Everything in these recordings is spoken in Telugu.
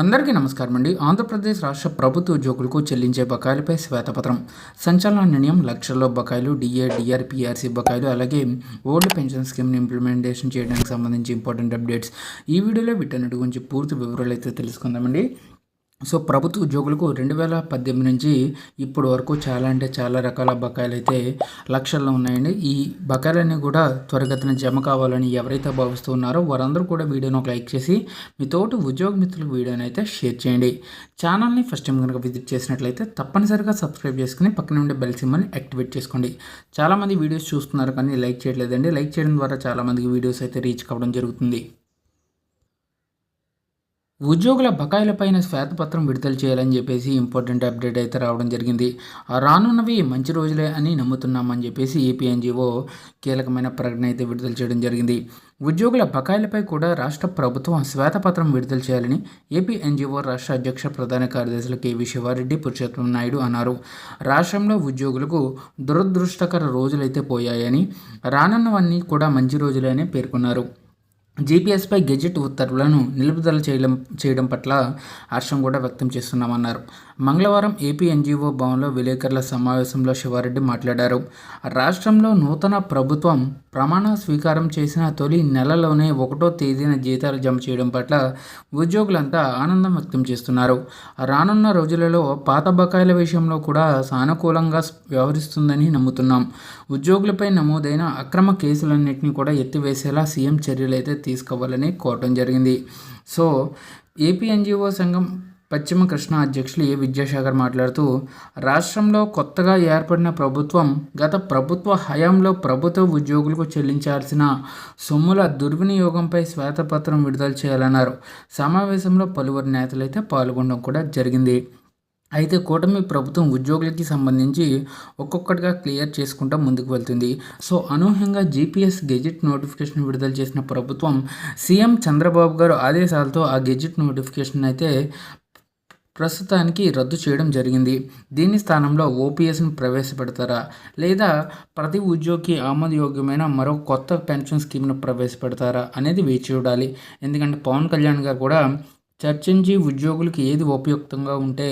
అందరికీ నమస్కారం అండి. ఆంధ్రప్రదేశ్ రాష్ట్ర ప్రభుత్వ ఉద్యోగులకు చెల్లించే బకాయిలపై శ్వేతపత్రం. సంచలన నిర్ణయం లక్షల్లో బకాయిలు డిఏ డిఆర్ పిఆర్సీ బకాయిలు అలాగే ఓల్డ్ పెన్షన్ స్కీమ్ని ఇంప్లిమెంటేషన్ చేయడానికి సంబంధించి ఇంపార్టెంట్ అప్డేట్స్. ఈ వీడియోలో వీటన్నిటి గురించి పూర్తి వివరాలు అయితే తెలుసుకుందామండి. సో ప్రభుత్వ ఉద్యోగులకు రెండు వేల పద్దెనిమిది నుంచి ఇప్పటి వరకు చాలా అంటే చాలా రకాల బకాయిలు అయితే లక్షల్లో ఉన్నాయండి. ఈ బకాయిలన్నీ కూడా త్వరగతిన జమ కావాలని ఎవరైతే భావిస్తున్నారో వారందరూ కూడా వీడియోను ఒక లైక్ చేసి మీ తోటి ఉద్యోగ మిత్రులకు వీడియోని అయితే షేర్ చేయండి. ఛానల్ని ఫస్ట్ టైం కనుక విజిట్ చేసినట్లయితే తప్పనిసరిగా సబ్స్క్రైబ్ చేసుకుని పక్కన ఉండే బెల్ సింబల్ని యాక్టివేట్ చేసుకోండి. చాలామంది వీడియోస్ చూస్తున్నారు కానీ లైక్ చేయట్లేదండి. లైక్ చేయడం ద్వారా చాలామందికి వీడియోస్ అయితే రీచ్ కావడం జరుగుతుంది. ఉద్యోగుల బకాయిలపైన శ్వేతపత్రం విడుదల చేయాలని చెప్పేసి ఇంపార్టెంట్ అప్డేట్ అయితే రావడం జరిగింది. రానున్నవి మంచి రోజులే అని నమ్ముతున్నామని చెప్పేసి ఏపీఎన్జీఓ కీలకమైన ప్రకటన అయితే విడుదల చేయడం జరిగింది. ఉద్యోగుల బకాయిలపై కూడా రాష్ట్ర ప్రభుత్వం శ్వేతపత్రం విడుదల చేయాలని ఏపీఎన్జీఓ రాష్ట్ర అధ్యక్ష ప్రధాన కార్యదర్శులు కేవీ శివారెడ్డి పురుషోత్తం నాయుడు అన్నారు. రాష్ట్రంలో ఉద్యోగులకు దురదృష్టకర రోజులైతే పోయాయని రానున్నవన్నీ కూడా మంచి రోజులే అని పేర్కొన్నారు. జీపీఎస్పై గెజెట్ ఉత్తర్వులను నిలుపుదల చేయడం చేయడం పట్ల హర్షం కూడా వ్యక్తం చేస్తున్నామన్నారు. మంగళవారం ఏపీ ఎన్జీఓ భవన్లో విలేకరుల సమావేశంలో శివారెడ్డి మాట్లాడారు. రాష్ట్రంలో నూతన ప్రభుత్వం ప్రమాణ స్వీకారం చేసిన తొలి నెలలోనే ఒకటో తేదీన జీతాలు జమ చేయడం పట్ల ఉద్యోగులంతా ఆనందం వ్యక్తం చేస్తున్నారు. రానున్న రోజులలో పాత బకాయిల విషయంలో కూడా సానుకూలంగా వ్యవహరిస్తుందని నమ్ముతున్నాం. ఉద్యోగులపై నమోదైన అక్రమ కేసులన్నింటినీ కూడా ఎత్తివేసేలా సీఎం చర్యలు అయితే తీసుకోవాలని కోరటం జరిగింది. సో ఏపీ ఎన్జిఓ సంఘం పశ్చిమ కృష్ణా అధ్యక్షులు ఏ విద్యాసాగర్ మాట్లాడుతూ రాష్ట్రంలో కొత్తగా ఏర్పడిన ప్రభుత్వం గత ప్రభుత్వ హయాంలో ప్రభుత్వ ఉద్యోగులకు చెల్లించాల్సిన సొమ్ముల దుర్వినియోగంపై శ్వేతపత్రం విడుదల చేయాలన్నారు. సమావేశంలో పలువురు నేతలైతే పాల్గొనడం కూడా జరిగింది. అయితే కూటమి ప్రభుత్వం ఉద్యోగులకి సంబంధించి ఒక్కొక్కటిగా క్లియర్ చేసుకుంటూ ముందుకు వెళ్తుంది. సో అనూహ్యంగా జీపీఎస్ గెజిట్ నోటిఫికేషన్ విడుదల చేసిన ప్రభుత్వం సీఎం చంద్రబాబు గారు ఆదేశాలతో ఆ గెజిట్ నోటిఫికేషన్ అయితే ప్రస్తుతానికి రద్దు చేయడం జరిగింది. దీని స్థానంలో ఓపీఎస్ను ప్రవేశపెడతారా? లేదా ప్రతి ఉద్యోగికి ఆమోదయోగ్యమైన మరో కొత్త పెన్షన్ స్కీమ్ను ప్రవేశపెడతారా అనేది వేచి చూడాలి. ఎందుకంటే పవన్ కళ్యాణ్ గారు కూడా చర్చించి ఉద్యోగులకు ఏది ఉపయుక్తంగా ఉంటే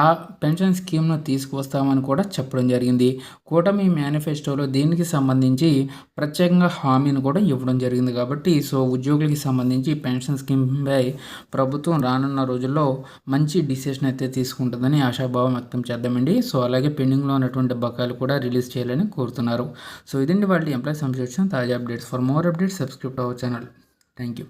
ఆ పెన్షన్ స్కీమ్ను తీసుకువస్తామని కూడా చెప్పడం జరిగింది. కూటమి మేనిఫెస్టోలో దీనికి సంబంధించి ప్రత్యేకంగా హామీని కూడా ఇవ్వడం జరిగింది కాబట్టి సో ఉద్యోగులకి సంబంధించి పెన్షన్ స్కీమ్పై ప్రభుత్వం రానున్న రోజుల్లో మంచి డిసిషన్ అయితే తీసుకుంటుందని ఆశాభావం వ్యక్తం చేద్దామండి. సో అలాగే పెండింగ్లో ఉన్నటువంటి బకాయిలు కూడా రిలీజ్ చేయాలని కోరుతున్నారు. సో ఇదండి వాళ్ళు ఎంప్లాయీ సంబంధించిన తాజా updates. For more updates subscribe our channel. Thank you.